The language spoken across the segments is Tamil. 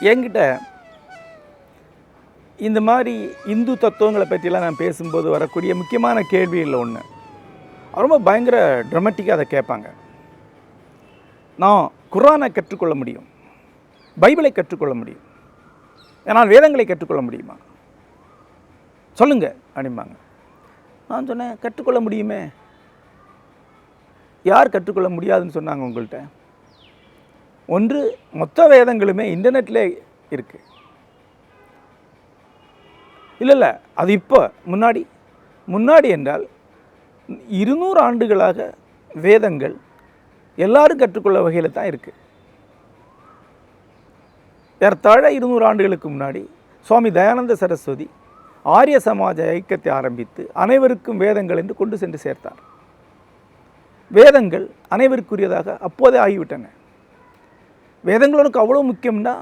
என்கிட்ட இந்த மாதிரி இந்து தத்துவங்களை பற்றிலாம் நான் பேசும்போது வரக்கூடிய முக்கியமான கேள்விகளில் ஒன்று. ரொம்ப பயங்கர ட்ரமட்டிக்காக அதை கேட்பாங்க. நான் குரானை கற்றுக்கொள்ள முடியும். பைபிளை கற்றுக்கொள்ள முடியும். ஆனால் வேதங்களை கற்றுக்கொள்ள முடியுமா? சொல்லுங்கள் அப்படிம்பாங்க. நான் சொன்னேன் கற்றுக்கொள்ள முடியுமே. யார் கற்றுக்கொள்ள முடியாதுன்னு சொன்னாங்க உங்கள்கிட்ட? ஒன்று மொத்த வேதங்களுமே இன்டர்நெட்டில் இருக்குது இல்லை இல்லை அது இப்போ முன்னாடி. முன்னாடி என்றால் இருநூறு ஆண்டுகளாக வேதங்கள் எல்லாரும் கற்றுக்கொள்ள வகையில் தான் இருக்குது ஏறத்தாழ இருநூறு ஆண்டுகளுக்கு முன்னாடி சுவாமி தயானந்த சரஸ்வதி ஆரிய சமாஜ ஐக்கியத்தை ஆரம்பித்து அனைவருக்கும் வேதங்கள் என்று கொண்டு சென்று சேர்த்தார். வேதங்கள் அனைவருக்குரியதாக அப்போதே ஆகிவிட்டன. வேதங்கள் உனக்கு அவ்வளோ முக்கியம்னா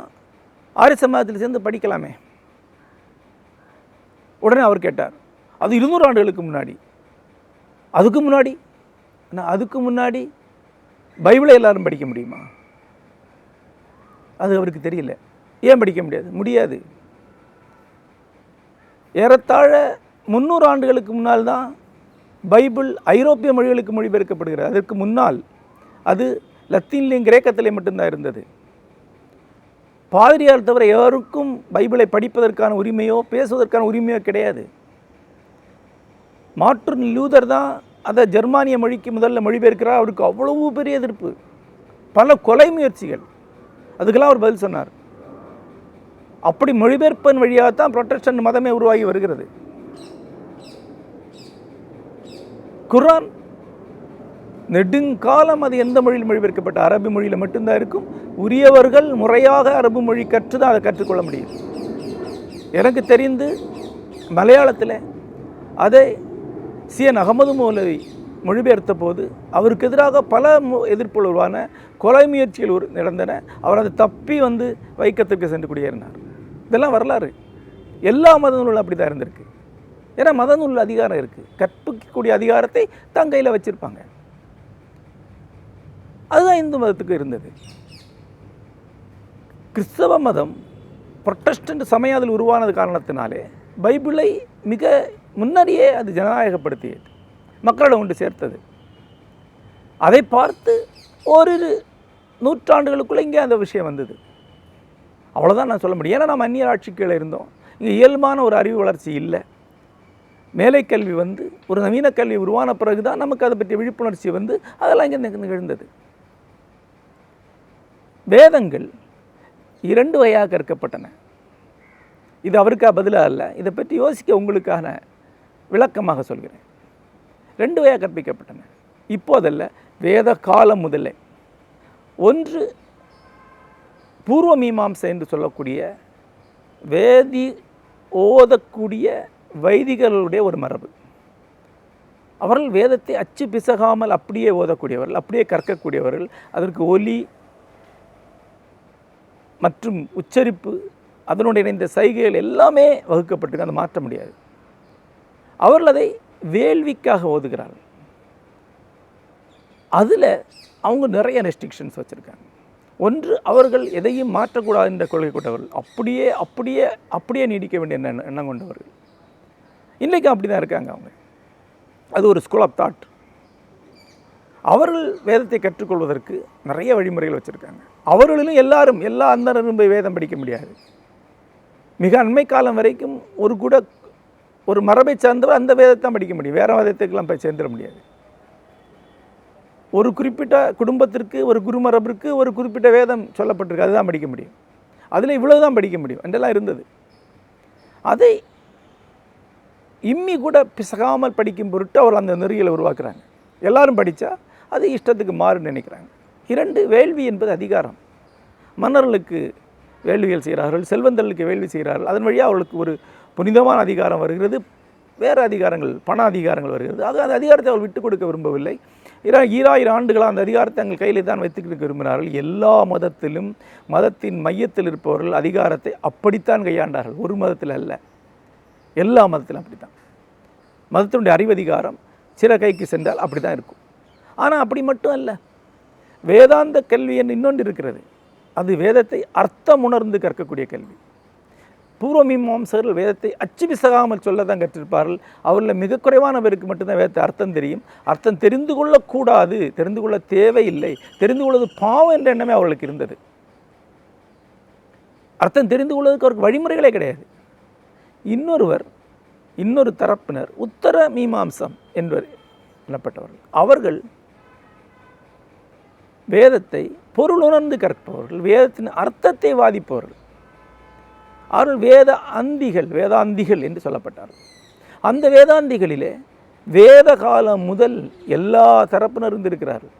ஆரிய சமாதத்தில் சேர்ந்து படிக்கலாமே. உடனே அவர் கேட்டார் அது இருநூறு ஆண்டுகளுக்கு முன்னாடி. அதுக்கு முன்னாடி? ஆனால் அதுக்கு முன்னாடி? பைபிளை எல்லாரும் படிக்க முடியுமா? அது அவருக்கு தெரியல. ஏன் படிக்க முடியாது? முடியாது. ஏறத்தாழ முந்நூறு ஆண்டுகளுக்கு முன்னால் தான் பைபிள் ஐரோப்பிய மொழிகளுக்கு மொழிபெயர்க்கப்படுகிறது. அதற்கு முன்னால் அது லத்தீன்லேயும் கிரேக்கத்திலே மட்டும்தான் இருந்தது. பாதிரியார் தவிர யாருக்கும் பைபிளை படிப்பதற்கான உரிமையோ பேசுவதற்கான உரிமையோ கிடையாது. மார்ட்டின் லூதர் தான் அதை ஜெர்மானிய மொழிக்கு முதல்ல மொழிபெயர்க்கிறார். அவருக்கு அவ்வளவு பெரிய எதிர்ப்பு. பல கொலை முயற்சிகள். அதுக்கெல்லாம் அவர் பதில் சொன்னார். அப்படி மொழிபெயர்ப்பன் வழியாகத்தான் புரொட்டஸ்டன்ட் மதமே உருவாகி வருகிறது. குர்ஆன் நெடுங்காலம் அது எந்த மொழியில் மொழிபெயர்க்கப்பட்ட அரபு மொழியில் மட்டும்தான் இருக்கும். உரியவர்கள் முறையாக அரபு மொழி கற்று தான் அதை கற்றுக்கொள்ள முடியும். எனக்கு தெரிந்து மலையாளத்தில் அதை சிஎன் அகமது மௌலவி மொழிபெயர்த்த போது அவருக்கு எதிராக பல மு- எதிர்ப்புகள் உருவான கொலை முயற்சிகள் ஒரு நடந்தன. அவர் அதை தப்பி வந்து வைக்கத்திற்கு சென்று குடியேறினார். இதெல்லாம் வரலாறு. எல்லா மத நூலும் அப்படி தான் இருந்திருக்கு. ஏன்னா மத நூல் அதிகாரம் இருக்குது கற்பிக்கக்கூடிய அதிகாரத்தை தங்கையில் வச்சுருப்பாங்க. அதுதான் இந்து மதத்துக்கு இருந்தது. கிறிஸ்தவ மதம் ப்ரொட்டஸ்டன்ட் சமயம் அதில் உருவானது காரணத்தினாலே பைபிளை மிக முன்னாடியே அது ஜனநாயகப்படுத்தியது. மக்களிடம் கொண்டு சேர்த்தது. அதை பார்த்து ஓரிரு நூற்றாண்டுகளுக்குள்ளே இங்கே அந்த விஷயம் வந்தது. அவ்வளோதான் நான் சொல்ல முடியும். ஏன்னா நம்ம அந்நிய கீழே இருந்தோம். இங்கே இயல்பான ஒரு அறிவு வளர்ச்சி இல்லை. மேலை கல்வி வந்து ஒரு நவீன கல்வி உருவான பிறகு தான் நமக்கு அதை பற்றிய விழிப்புணர்ச்சி வந்து அதெல்லாம் இங்கே நிகழ்ந்தது. வேதங்கள் இரண்டு வகையாக கற்கப்பட்டன. இது அவருக்கா பதிலாக அல்ல? இதை பற்றி யோசிக்க உங்களுக்கான விளக்கமாக சொல்கிறேன். ரெண்டு வகையாக கற்பிக்கப்பட்டன. இப்போதல்ல வேத காலம் முதலே. ஒன்று பூர்வ மீமாம்சை என்று சொல்லக்கூடிய வேதி ஓதக்கூடிய வைதிகர்களுடைய ஒரு மரபு. அவர்கள் வேதத்தை அச்சு பிசகாமல் அப்படியே ஓதக்கூடியவர்கள் அப்படியே கற்கக்கூடியவர்கள் அதற்கு ஒலி மற்றும் உச்சரிப்பு அதனுடைய இணைந்த சைகைகள் எல்லாமே வகுக்கப்பட்டிருக்கு அதை மாற்ற முடியாது. அவர்கள் அதை வேள்விக்காக ஓதுகிறார்கள். அதில் அவங்க நிறைய ரெஸ்ட்ரிக்ஷன்ஸ் வச்சுருக்காங்க. ஒன்று அவர்கள் எதையும் மாற்றக்கூடாது என்ற கொள்கை கொண்டவர்கள். அப்படியே அப்படியே அப்படியே நீடிக்க வேண்டிய எண்ணம் எண்ணம் கொண்டவர்கள். இன்றைக்கும் அப்படி தான் இருக்காங்க அவங்க. அது ஒரு ஸ்கூல் ஆஃப் தாட் அவர்கள் வேதத்தை கற்றுக்கொள்வதற்கு நிறைய வழிமுறைகள் வச்சுருக்காங்க. அவர்களிலும் எல்லாரும் எல்லா அந்தனரும் போய் வேதம் படிக்க முடியாது. மிக அண்மை காலம் வரைக்கும் ஒரு கூட ஒரு மரபை சார்ந்தவர் அந்த வேதத்தை படிக்க முடியும். வேறு வேதத்துக்கெல்லாம் போய் சேர்ந்துட முடியாது. ஒரு குறிப்பிட்ட குடும்பத்திற்கு ஒரு குருமரபிற்கு ஒரு குறிப்பிட்ட வேதம் சொல்லப்பட்டிருக்கு. அதுதான் படிக்க முடியும். அதில் இவ்வளவு தான் படிக்க முடியும். என்றெல்லாம் இருந்தது. அதை இம்மி கூட பிசகாமல் படிக்கும் பொருட்டு அவர் அந்த நெறிகளை உருவாக்குறாங்க. எல்லாரும் படித்தா அது இஷ்டத்துக்கு மாறுன்னு நினைக்கிறாங்க. இரண்டு வேள்வி என்பது அதிகாரம். மன்னர்களுக்கு வேள்விகள் செய்கிறார்கள் செல்வந்தர்களுக்கு வேள்வி செய்கிறார்கள். அதன் வழியாக அவர்களுக்கு ஒரு புனிதமான அதிகாரம் வருகிறது வேறு அதிகாரங்கள் பண அதிகாரங்கள் வருகிறது. அது அந்த அதிகாரத்தை அவள் விட்டு கொடுக்க விரும்பவில்லை. இரா ஈராயிரம் ஆண்டுகளாக அந்த அதிகாரத்தை தங்கள் கையில் தான் வைத்துக்கிட்டு விரும்பினார்கள். எல்லா மதத்திலும் மதத்தின் மையத்தில் இருப்பவர்கள் அதிகாரத்தை அப்படித்தான் கையாண்டார்கள். ஒரு மதத்தில் அல்ல. எல்லா மதத்திலும் அப்படித்தான். மதத்தினுடைய அறிவதிகாரம் சில கைக்கு சென்றால் அப்படி தான் இருக்கும். ஆனால் அப்படி மட்டும் அல்ல. வேதாந்த கல்வி என்று இன்னொன்று இருக்கிறது. அது வேதத்தை அர்த்தம் உணர்ந்து கற்கக்கூடிய கல்வி. பூர்வ மீமாம்சர்கள் வேதத்தை அச்சு பிசகாமல் சொல்ல தான் கற்றிருப்பார்கள். அவரில் மிக குறைவானவருக்கு மட்டும்தான் வேதத்தை அர்த்தம் தெரியும். அர்த்தம் தெரிந்து கொள்ளக்கூடாது தெரிந்து கொள்ள தேவையில்லை தெரிந்து கொள்வது பாவம் என்ற எண்ணமே அவர்களுக்கு இருந்தது. அர்த்தம் தெரிந்து கொள்வதற்கு அவருக்கு வழிமுறைகளே கிடையாது. இன்னொருவர் இன்னொரு தரப்பினர் உத்தர மீமாம்சம் என்பர் எனப்பட்டவர்கள். அவர்கள் வேதத்தை பொருள் உணர்ந்து கற்பவர்கள் வேதத்தின் அர்த்தத்தை வாதிப்பவர்கள். அவர்கள் வேத அந்திகள் வேதாந்திகள் என்று சொல்லப்பட்டார்கள். அந்த வேதாந்திகளிலே வேத காலம் முதல் எல்லா தரப்பினர் இருந்திருக்கிறார்கள்.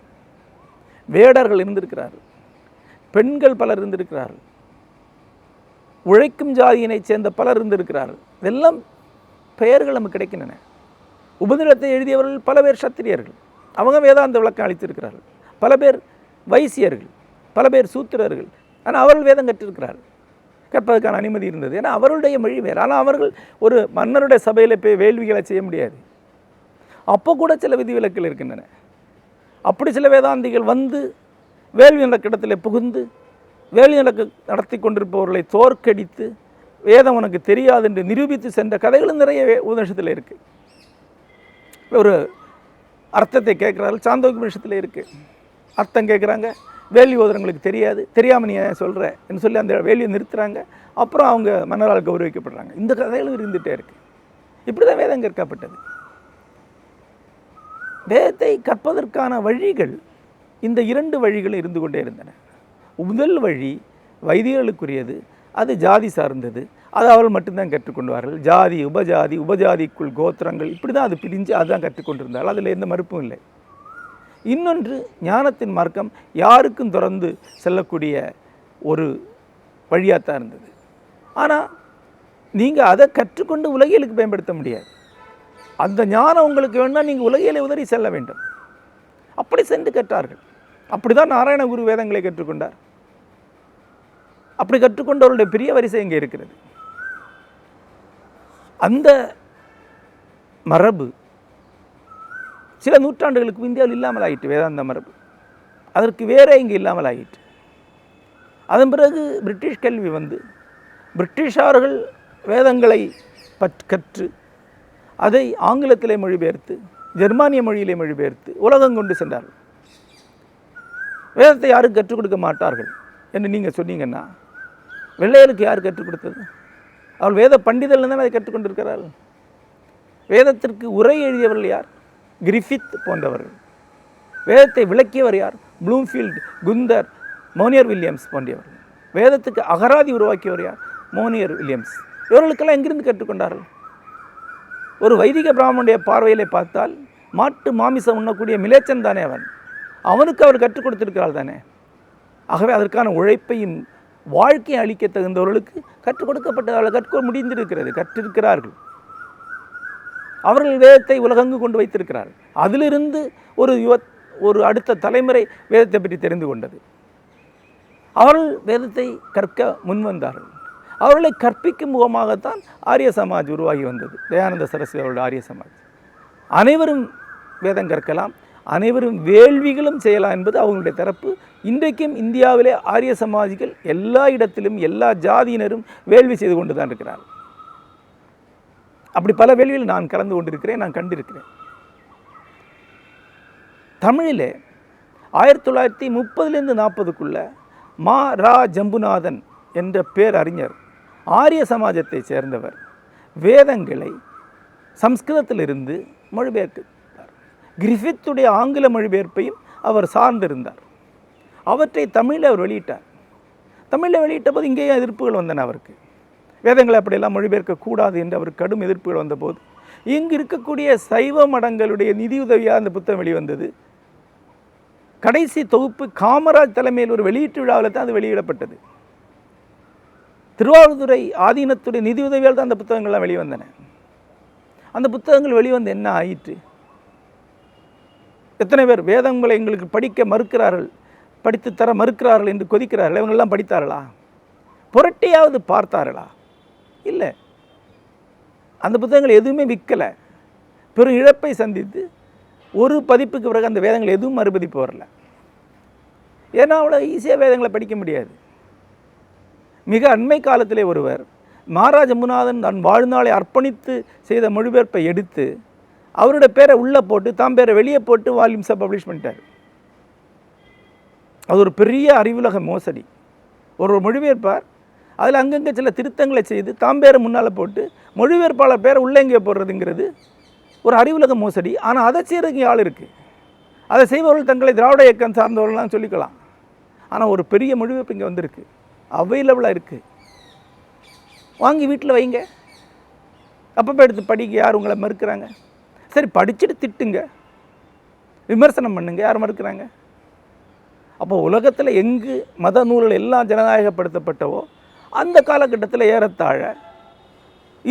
வேடர்கள் இருந்திருக்கிறார்கள். பெண்கள் பலர் இருந்திருக்கிறார்கள். உழைக்கும் ஜாதியினைச் சேர்ந்த பலர் இருந்திருக்கிறார்கள். இதெல்லாம் பெயர்கள் நமக்கு கிடைக்கின்றன. உபநிடத்தை எழுதியவர்கள் பல பேர் சத்திரியர்கள். அவங்க வேதாந்த விளக்கம் அளித்திருக்கிறார்கள். பல பேர் வைசியர்கள் பல பேர் சூத்திரர்கள். ஆனால் அவர்கள் வேதம் கற்றிருக்கிறார்கள். கற்பதற்கான அனுமதி இருந்தது. ஏன்னா அவர்களுடைய மொழி வேறு. ஆனால் அவர்கள் ஒரு மன்னருடைய சபையில் போய் வேள்விகளை செய்ய முடியாது. அப்போ கூட சில விதிவிலக்கில் இருக்கின்றன. அப்படி சில வேதாந்திகள் வந்து வேள்வி நடக்கிடத்தில் புகுந்து வேள்வி நடக்க நடத்தி கொண்டிருப்பவர்களை தோற்கடித்து வேதம் உனக்கு தெரியாது என்று நிரூபித்து சென்ற கதைகளும் நிறைய வே- உபநிஷத்தில் இருக்குது ஒரு அர்த்தத்தை கேட்குறாரு சாந்தோக்கி உபநிஷத்தில் இருக்குது அர்த்தம் கேட்குறாங்க வேலி ஓதுறவங்களுக்கு தெரியாது. தெரியாமல் நீ ஏன் சொல்கிற என்று சொல்லி அந்த வேலியை நிறுத்துகிறாங்க அப்புறம் அவங்க மன்னரால் கௌரவிக்கப்படுறாங்க. இந்த கதைகளும் இருந்துகிட்டே இருக்குது இப்படி தான் வேதம் கற்கப்பட்டது வேதத்தை கற்பதற்கான வழிகள் இந்த இரண்டு வழிகளும் இருந்து கொண்டே இருந்தன. முதல் வழி வைதிகர்களுக்குரியது அது ஜாதி சார்ந்தது. அது அவர்கள் மட்டும்தான் கற்றுக்கொண்டுவார்கள் ஜாதி உபஜாதி உபஜாதிக்குள் கோத்திரங்கள். இப்படி தான் அது பிரிஞ்சு அதுதான் கற்றுக்கொண்டிருந்தார்கள். அதில் எந்த மறுப்பும் இல்லை. இன்னொன்று ஞானத்தின் மார்க்கம் யாருக்கும் தொடர்ந்து செல்லக்கூடிய ஒரு வழியாகத்தான் இருந்தது. ஆனால் நீங்கள் அதை கற்றுக்கொண்டு உலகியலுக்கு பயன்படுத்த முடியாது. அந்த ஞானம் உங்களுக்கு வேணும்னா நீங்கள் உலகியலை உதறி செல்ல வேண்டும். அப்படி சென்று கற்றார்கள். அப்படி தான் நாராயணகுரு வேதங்களை கற்றுக்கொண்டார். அப்படி கற்றுக்கொண்டவருடைய பெரிய வரிசை இங்கே இருக்கிறது. அந்த மரபு சில நூற்றாண்டுகளுக்கு இந்தியாவில் இல்லாமல் ஆயிற்று வேதாந்த மரபு. அதற்கு வேறே இங்கே இல்லாமல் ஆயிற்று அதன் பிறகு பிரிட்டிஷ் கல்வி வந்து பிரிட்டிஷார்கள் வேதங்களை பற் கற்று அதை ஆங்கிலத்திலே மொழிபெயர்த்து ஜெர்மானிய மொழியிலே மொழிபெயர்த்து உலகம் கொண்டு சென்றார்கள். வேதத்தை யாரும் கற்றுக் கொடுக்க மாட்டார்கள் என்று நீங்கள் சொன்னீங்கன்னா வெள்ளையருக்கு யார் கற்றுக் கொடுத்தது? அவள் வேத பண்டிதர்கள் தான் அதை கற்றுக்கொண்டிருக்கிறார்கள் வேதத்திற்கு உரை எழுதியவர்கள் யார்? கிரிஃபித் போன்றவர்கள் வேதத்தை விளக்கியவர் யார்? ப்ளூம்ஃபீல்ட் குந்தர் மோனியர் வில்லியம்ஸ் போன்றவர்கள் வேதத்துக்கு அகராதி உருவாக்கியவர் யார்? Monier Williams. இவர்களுக்கெல்லாம் எங்கிருந்து கற்றுக்கொண்டார்கள்? ஒரு வைதிக பிராமணுடைய பார்வையிலே பார்த்தால் மாட்டு மாமிசம் உண்ணக்கூடிய மிலேச்சன் தானே அவன். அவனுக்கு அவர் கற்றுக் கொடுத்திருக்கிறாள் தானே. ஆகவே அதற்கான உழைப்பையும் வாழ்க்கையை அளிக்க தகுந்தவர்களுக்கு கற்றுக் கொடுக்கப்பட்டவர்கள் கற்க முடிந்திருக்கிறது கற்றிருக்கிறார்கள். அவர்கள் வேதத்தை உலகங்கு கொண்டு வைத்திருக்கிறார்கள் அதிலிருந்து ஒரு யுவ ஒரு அடுத்த தலைமுறை வேதத்தை பற்றி தெரிந்து கொண்டது. அவர்கள் வேதத்தை கற்க முன்வந்தார்கள் அவர்களை கற்பிக்கும் முகமாகத்தான் ஆரிய சமாஜ் உருவாகி வந்தது. தயானந்த சரஸ்வதி அவருடைய ஆரிய சமாஜ். அனைவரும் வேதம் கற்கலாம். அனைவரும் வேள்விகளும் செய்யலாம் என்பது அவங்களுடைய தரப்பு. இன்றைக்கும் இந்தியாவிலே ஆரிய சமாஜிகள் எல்லா இடத்திலும் எல்லா ஜாதியினரும் வேள்வி செய்து கொண்டு தான் இருக்கிறார்கள். அப்படி பல வேலையில் நான் கலந்து கொண்டிருக்கிறேன் நான் கண்டிருக்கிறேன். தமிழில் ஆயிரத்தி தொள்ளாயிரத்தி முப்பதுலேருந்து நாற்பதுக்குள்ள மா ரா ஜம்புநாதன் என்ற பேரறிஞர் ஆரிய சமாஜத்தை சேர்ந்தவர் வேதங்களை சம்ஸ்கிருதத்திலிருந்து மொழிபெயர்த்தார். கிரிஃபித்துடைய ஆங்கில மொழிபெயர்ப்பையும் அவர் சார்ந்திருந்தார். அவற்றை தமிழில் அவர் வெளியிட்டார். தமிழில் வெளியிட்ட போது இங்கேயே எதிர்ப்புகள் வந்தன அவருக்கு. வேதங்களை அப்படியெல்லாம் மொழிபெயர்க்கக்கூடாது என்று அவர் கடும் எதிர்ப்புகள் வந்தபோது இங்கு இருக்கக்கூடிய சைவ மடங்களுடைய நிதியுதவியாக அந்த புத்தகம் வெளிவந்தது. கடைசி தொகுப்பு காமராஜ் தலைமையில் ஒரு வெளியீட்டு விழாவில் தான் அது வெளியிடப்பட்டது. திருவாவூதுறை ஆதீனத்துடைய நிதியுதவியால் தான் அந்த புத்தகங்கள்லாம் வெளிவந்தன. அந்த புத்தகங்கள் வெளிவந்து என்ன ஆயிற்று? எத்தனை பேர் வேதங்களை எங்களுக்கு படிக்க மறுக்கிறார்கள் படித்து தர மறுக்கிறார்கள் என்று கொதிக்கிறார்கள் இவங்கெல்லாம் படித்தார்களா? புரட்டியாவது பார்த்தார்களா? இல்லை. அந்த புத்தகங்கள் எதுவுமே விற்கலை பெரும் இழப்பை சந்தித்து ஒரு பதிப்புக்கு பிறகு அந்த வேதங்கள் எதுவும் மறுபதிப்பு வரல ஏன்னா அவ்வளோ ஈஸியாக வேதங்களை படிக்க முடியாது. மிக அண்மை காலத்திலே ஒருவர் மாராஜ முனாதன் தன் வாழ்நாளை அர்ப்பணித்து செய்த மொழிபெயர்ப்பை எடுத்து அவரோட பேரை உள்ளே போட்டு தாம் பேரை வெளியே போட்டு வால்யூம்ஸை பப்ளிஷ் பண்ணிட்டார். அது ஒரு பெரிய அறிவுலக மோசடி. ஒரு மொழிபெயர்ப்பார் அதில் அங்கங்கே சில திருத்தங்களை செய்து தாம் பேரை முன்னால் போட்டு மொழிபெயர்ப்பாளர் பேரை உள்ளே இங்கே போடுறதுங்கிறது ஒரு அறிவுலக மோசடி. ஆனால் அதை செய்கிறதுக்கு ஆள் இருக்குது அதை செய்பவர்கள் தங்களை திராவிட இயக்கம் சார்ந்தவர்கள்லாம் சொல்லிக்கலாம். ஆனால் ஒரு பெரிய மொழிபெயர்ப்பு இங்கே வந்திருக்கு. அவைலபிளாக இருக்குது வாங்கி வீட்டில் வைங்க. அப்பப்போ எடுத்து படிக்க யார் உங்களை மறுக்கிறாங்க. சரி படிச்சுட்டு திட்டுங்க. விமர்சனம் பண்ணுங்க யார் மறுக்கிறாங்க. அப்போ உலகத்தில் எங்கு மத நூல்கள் எல்லாம் ஜனநாயகப்படுத்தப்பட்டவோ அந்த காலகட்டத்தில் ஏறத்தாழ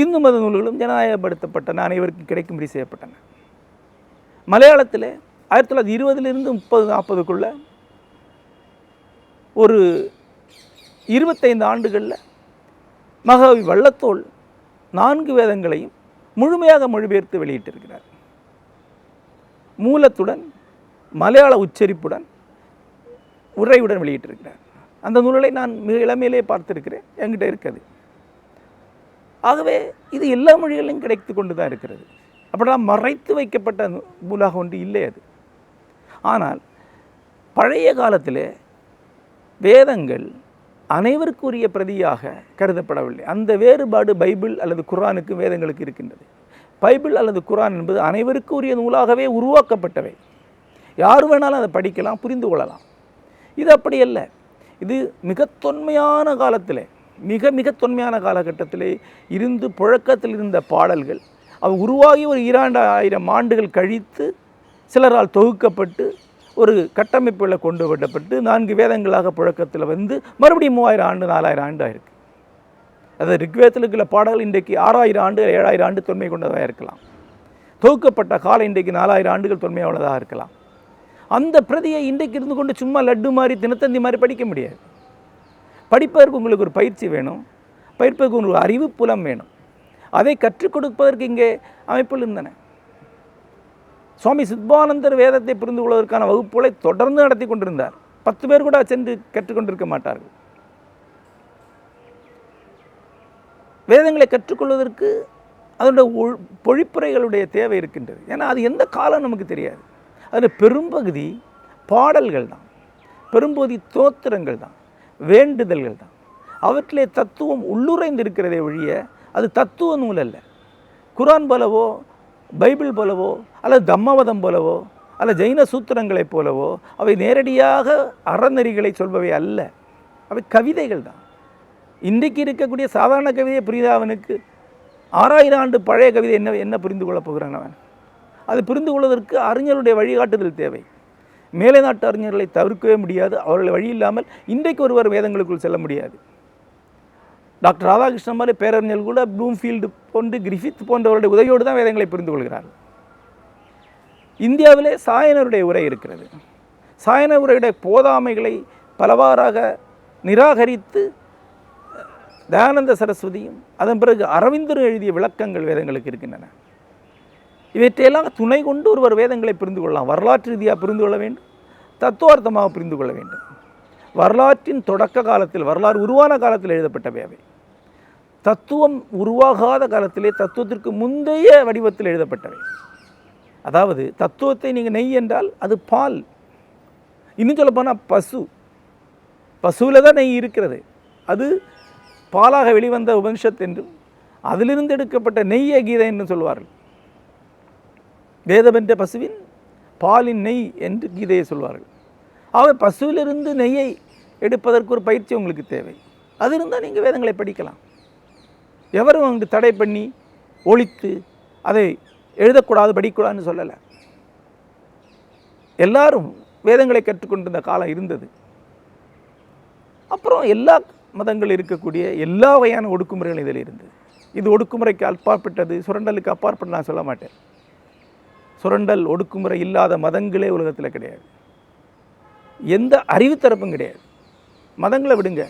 இந்து மத நூல்களும் ஜனநாயகப்படுத்தப்பட்டன அனைவருக்கும் கிடைக்கும்படி செய்யப்பட்டன. மலையாளத்தில் ஆயிரத்தி தொள்ளாயிரத்தி இருபதுலேருந்து முப்பது நாற்பதுக்குள்ள ஒரு இருபத்தைந்து ஆண்டுகளில் மகாவி வள்ளத்தோல் நான்கு வேதங்களையும் முழுமையாக மொழிபெயர்த்து வெளியிட்டிருக்கிறார். மூலத்துடன் மலையாள உச்சரிப்புடன் உரையுடன் வெளியிட்டிருக்கிறார். அந்த நூல்களை நான் மிக இளமையிலே பார்த்திருக்கிறேன். என்கிட்ட இருக்குது. ஆகவே இது எல்லா மொழிகளிலும் கிடைத்து கொண்டு தான் இருக்கிறது. அப்படிலாம் மறைத்து வைக்கப்பட்ட நூ- நூலாக ஒன்று இல்லை அது. ஆனால் பழைய காலத்தில் வேதங்கள் அனைவருக்குரிய பிரதியாக கருதப்படவில்லை. அந்த வேறுபாடு பைபிள் அல்லது குரானுக்கு வேதங்களுக்கு இருக்கின்றது. பைபிள் அல்லது குரான் என்பது அனைவருக்கும் உரிய நூலாகவே உருவாக்கப்பட்டவை. யார் வேணாலும் அதை படிக்கலாம் புரிந்து கொள்ளலாம். இது அப்படி அல்ல. இது மிக தொன்மையான காலத்தில் மிக மிக தொன்மையான காலகட்டத்திலே இருந்து புழக்கத்தில் இருந்த பாடல்கள் அவை உருவாகி ஒரு இரண்டு ஆயிரம் ஆண்டுகள் கழித்து சிலரால் தொகுக்கப்பட்டு ஒரு கட்டமைப்பில் கொண்டு விடப்பட்டு நான்கு வேதங்களாக புழக்கத்தில் வந்து மறுபடியும் மூவாயிரம் ஆண்டு நாலாயிரம் ஆண்டு ஆயிருக்கு. அது ரிக்வேதத்தில் இருக்கிற பாடல்கள் இன்றைக்கு ஆறாயிரம் ஆண்டு ஏழாயிரம் ஆண்டு தொன்மை கொண்டதாக இருக்கலாம். தொகுக்கப்பட்ட காலம் இன்றைக்கு நாலாயிரம் ஆண்டுகள் தொன்மையானதாக உள்ளதாக இருக்கலாம். அந்த பிரதியை இன்றைக்கு இருந்து கொண்டு சும்மா லட்டு மாதிரி தினத்தந்தி மாதிரி படிக்க முடியாது. படிப்பதற்கு உங்களுக்கு ஒரு பயிற்சி வேணும். பயிர்ப்பதற்கு உங்களுக்கு ஒரு அறிவு புலம் வேணும். அதை கற்றுக் கொடுப்பதற்கு இங்கே அமைப்பில் இருந்தன. சுவாமி சித்பானந்தர் வேதத்தை புரிந்து கொள்வதற்கான வகுப்புகளை தொடர்ந்து நடத்தி கொண்டிருந்தார். பத்து பேர் கூட சென்று கற்றுக்கொண்டிருக்க மாட்டார்கள். வேதங்களை கற்றுக்கொள்வதற்கு அதனுடைய பொழிப்புரைகளுடைய தேவை இருக்கின்றது. ஏன்னா அது எந்த காலம் நமக்கு தெரியாது. அதில் பெரும்பகுதி பாடல்கள் தான். பெரும்பகுதி தோத்திரங்கள் தான். வேண்டுதல்கள் தான். அவற்றிலே தத்துவம் உள்ளுரைந்து இருக்கிறதே ஒழிய அது தத்துவ நூல் அல்ல. குரான் போலவோ பைபிள் போலவோ அல்லது தம்மவதம் போலவோ அல்லது ஜெயின சூத்திரங்களைப் போலவோ அவை நேரடியாக அறநெறிகளை சொல்பவை அல்ல. அவை கவிதைகள் தான். இன்றைக்கு இருக்கக்கூடிய சாதாரண கவிதையை புரியுதா அவனுக்கு ஆறாயிரம் ஆண்டு பழைய கவிதை என்ன என்ன புரிந்து கொள்ளப் போகிறான் அவன்? அது புரிந்து கொள்வதற்கு அறிஞருடைய வழிகாட்டுதல் தேவை. மேலை நாட்டு அறிஞர்களை தவிர்க்கவே முடியாது அவர்கள் வழி இல்லாமல் இன்றைக்கு ஒருவர் வேதங்களுக்குள் செல்ல முடியாது. டாக்டர் ராதாகிருஷ்ணன் மாதிரி பேரறிஞர்கள் கூட ப்ளூம்ஃபீல்டு போன்று கிரிஃபித் போன்றவருடைய உதவியோடு தான் வேதங்களை புரிந்து கொள்கிறார்கள். இந்தியாவிலே சாயனருடைய உரை இருக்கிறது. சாயன உரையுடைய போதாமைகளை பலவாறாக நிராகரித்து தயானந்த சரஸ்வதியும் அதன் பிறகு அரவிந்தரும் எழுதிய விளக்கங்கள் வேதங்களுக்கு இருக்கின்றன. இவற்றையெல்லாம் துணை கொண்டு ஒருவர் வேதங்களை புரிந்து கொள்ளலாம். வரலாற்று ரீதியாக புரிந்து கொள்ள வேண்டும். தத்துவார்த்தமாக புரிந்து கொள்ள வேண்டும். வரலாற்றின் தொடக்க காலத்தில் வரலாறு உருவான காலத்தில் எழுதப்பட்டவை அவை. தத்துவம் உருவாகாத காலத்திலே தத்துவத்திற்கு முந்தைய வடிவத்தில் எழுதப்பட்டவை. அதாவது தத்துவத்தை நீங்கள் நெய் என்றால் அது பால். இன்னும் சொல்லப்போனால் பசு. பசுவில் தான் நெய் இருக்கிறது. அது பாலாக வெளிவந்த உபனிஷத் என்றும் அதிலிருந்து எடுக்கப்பட்ட நெய்ய கீதை என்றும் சொல்வார்கள். வேதமென்ற பசுவின் பாலின் நெய் என்று கீதையை சொல்வார்கள். ஆகவே பசுவிலிருந்து நெய்யை எடுப்பதற்கு ஒரு பயிற்சி உங்களுக்கு தேவை. அது இருந்தால் நீங்கள் வேதங்களை படிக்கலாம். எவரும் அங்கு தடை பண்ணி ஒழித்து அதை எழுதக்கூடாது படிக்கக்கூடாதுன்னு சொல்லலை. எல்லாரும் வேதங்களை கற்றுக்கொண்டிருந்த காலம் இருந்தது. அப்புறம் எல்லா மதங்கள் இருக்கக்கூடிய எல்லா வகையான ஒடுக்குமுறைகளும் இதில் இருந்தது. இது ஒடுக்குமுறைக்கு அப்பாற்பட்டது சுரண்டலுக்கு அப்பாற்பட்டு நான் சொல்ல மாட்டேன். சுரண்டல் ஒடுக்குமுறை இல்லாத மதங்களே உலகத்தில் கிடையாது. எந்த அறிவுத்தரப்பும் கிடையாது. மதங்களை விடுங்க.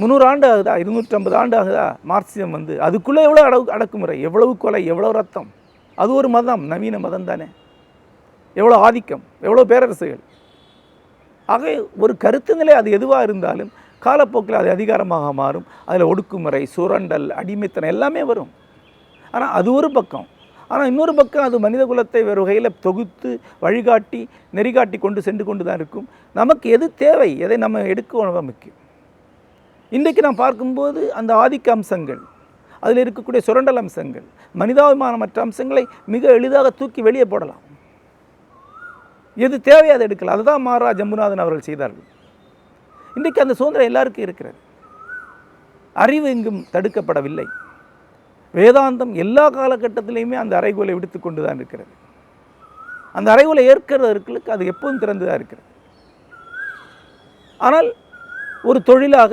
முந்நூறு ஆண்டு ஆகுதா? இருநூற்றம்பது ஆண்டு ஆகுதா? மார்க்சியம் வந்து அதுக்குள்ளே எவ்வளோ அடவு அடக்குமுறை? எவ்வளவு கொலை? எவ்வளோ ரத்தம் அது ஒரு மதம் நவீன மதம் தானே. எவ்வளோ ஆதிக்கம்? எவ்வளோ பேரரசுகள்? ஆக ஒரு கருத்து நிலை அது எதுவாக இருந்தாலும் காலப்போக்கில் அது அதிகாரமாக மாறும். அதில் ஒடுக்குமுறை சுரண்டல் அடிமைத்தனம் எல்லாமே வரும். ஆனால் அது ஒரு பக்கம். ஆனால் இன்னொரு பக்கம் அது மனித குலத்தை வேறு வகையில் தொகுத்து வழிகாட்டி நெறிகாட்டி கொண்டு சென்று கொண்டு தான் இருக்கும். நமக்கு எது தேவை? எதை நம்ம எடுக்க முக்கியம். இன்றைக்கு நாம் பார்க்கும்போது அந்த ஆதிக்க அம்சங்கள் அதில் இருக்கக்கூடிய சுரண்டல் அம்சங்கள் மனிதாபிமானமற்ற அம்சங்களை மிக எளிதாக தூக்கி வெளியே போடலாம். எது தேவை அதை எடுக்கலாம். அதுதான் மாறா ஜம்புநாதன் அவர்கள் செய்தார்கள். இன்றைக்கு அந்த சுதந்திரம் எல்லாருக்கும் இருக்கிறது. அறிவு எங்கும் தடுக்கப்படவில்லை. வேதாந்தம் எல்லா காலகட்டத்திலையுமே அந்த அறைகோலை விடுத்து கொண்டு தான் இருக்கிறது. அந்த அறைகோலை ஏற்கிறவர்களுக்கு அது எப்போதும் திறந்து தான் இருக்கிறது. ஆனால் ஒரு தொழிலாக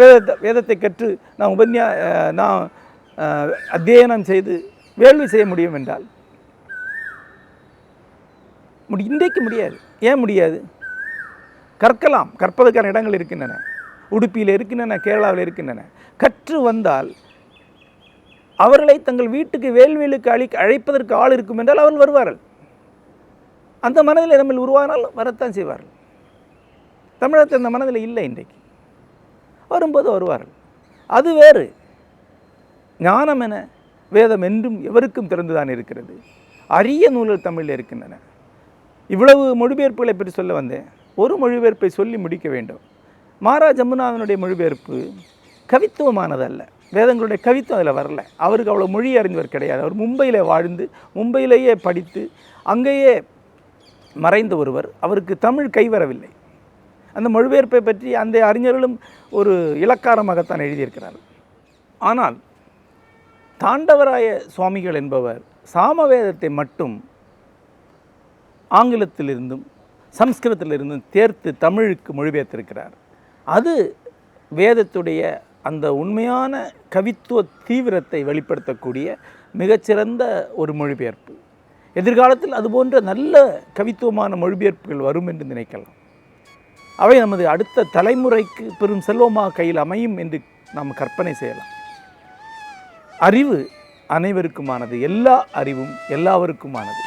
வேதத்தை வேதத்தை கற்று நான் உபன்யா நான் அத்தியனம் செய்து வேள்வி செய்ய முடியும் என்றால் முடி இன்றைக்கு முடியாது. ஏன் முடியாது? கற்கலாம். கற்பதற்கான இடங்கள் இருக்கின்றன. உடுப்பியில் இருக்கின்றன. கேரளாவில் இருக்கின்றன. கற்று வந்தால் அவர்களை தங்கள் வீட்டுக்கு வேல்வேலுக்கு அழி அழைப்பதற்கு ஆள் இருக்கும் என்றால் அவர்கள் வருவார்கள். அந்த மனதில் நம்ம உருவானால் வரத்தான் செய்வார்கள். தமிழகத்தில் அந்த மனதில் இல்லை இன்றைக்கு. வரும்போது வருவார்கள். அது வேறு. ஞானம் என வேதம் என்றும் எவருக்கும் திறந்துதான் இருக்கிறது. அரிய நூல்கள் தமிழில் இருக்கின்றன. இவ்வளவு மொழிபெயர்ப்புகளை பற்றி சொல்ல வந்தேன். ஒரு மொழிபெயர்ப்பை சொல்லி முடிக்க வேண்டும். மாரா ஜமுனாவினுடைய மொழிபெயர்ப்பு கவித்துவமானதல்ல. வேதங்களுடைய கவித்துவம் அதில் வரல. அவருக்கு அவ்வளோ மொழி அறிந்தவர் கிடையாது. அவர் மும்பையில் வாழ்ந்து மும்பையிலேயே படித்து அங்கேயே மறைந்த ஒருவர். அவருக்கு தமிழ் கைவரவில்லை. அந்த மொழிபெயர்ப்பை பற்றி அந்த அறிஞர்களும் ஒரு இலக்காரமாகத்தான் எழுதியிருக்கிறார் ஆனால் தாண்டவராய சுவாமிகள் என்பவர் சாமவேதத்தை மட்டும் ஆங்கிலத்திலிருந்தும் சம்ஸ்கிருதத்திலிருந்தும் தேர்த்து தமிழுக்கு மொழிபெயர்த்திருக்கிறார். அது வேதத்துடைய அந்த உண்மையான கவித்துவ தீவிரத்தை வெளிப்படுத்தக்கூடிய மிகச்சிறந்த ஒரு மொழிபெயர்ப்பு. எதிர்காலத்தில் அதுபோன்ற நல்ல கவித்துவமான மொழிபெயர்ப்புகள் வரும் என்று நினைக்கலாம். அவை நமது அடுத்த தலைமுறைக்கு பெரும் செல்வமாக கையில் அமையும் என்று நாம் கற்பனை செய்யலாம். அறிவு அனைவருக்குமானது. எல்லா அறிவும் எல்லாவருக்குமானது.